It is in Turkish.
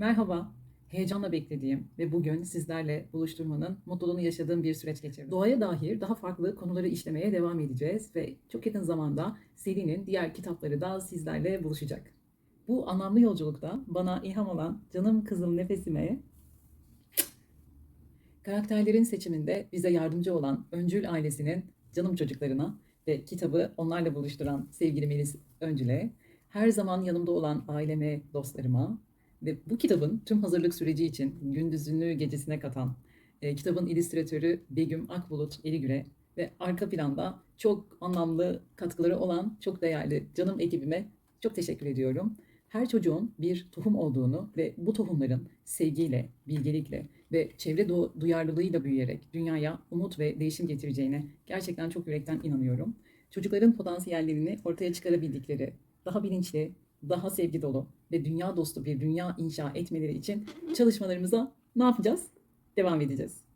Merhaba, heyecanla beklediğim ve bugün sizlerle buluşturmanın mutluluğunu yaşadığım bir süreç geçirdim. Doğaya dair daha farklı konuları işlemeye devam edeceğiz ve çok yakın zamanda serinin diğer kitapları da sizlerle buluşacak. Bu anlamlı yolculukta bana ilham olan canım kızım nefesime, karakterlerin seçiminde bize yardımcı olan Öncül ailesinin canım çocuklarına ve kitabı onlarla buluşturan sevgili Melis Öncül'e, her zaman yanımda olan aileme, dostlarıma, ve bu kitabın tüm hazırlık süreci için gündüzünü gecesine katan e, kitabın illüstratörü Begüm Akbulut Erigüre ve arka planda çok anlamlı katkıları olan çok değerli canım ekibime çok teşekkür ediyorum. Her çocuğun bir tohum olduğunu ve bu tohumların sevgiyle, bilgelikle ve çevre du- duyarlılığıyla büyüyerek dünyaya umut ve değişim getireceğine gerçekten çok yürekten inanıyorum. Çocukların potansiyellerini ortaya çıkarabildikleri, daha bilinçli, daha sevgi dolu ve dünya dostu bir dünya inşa etmeleri için çalışmalarımıza ne yapacağız? Devam edeceğiz.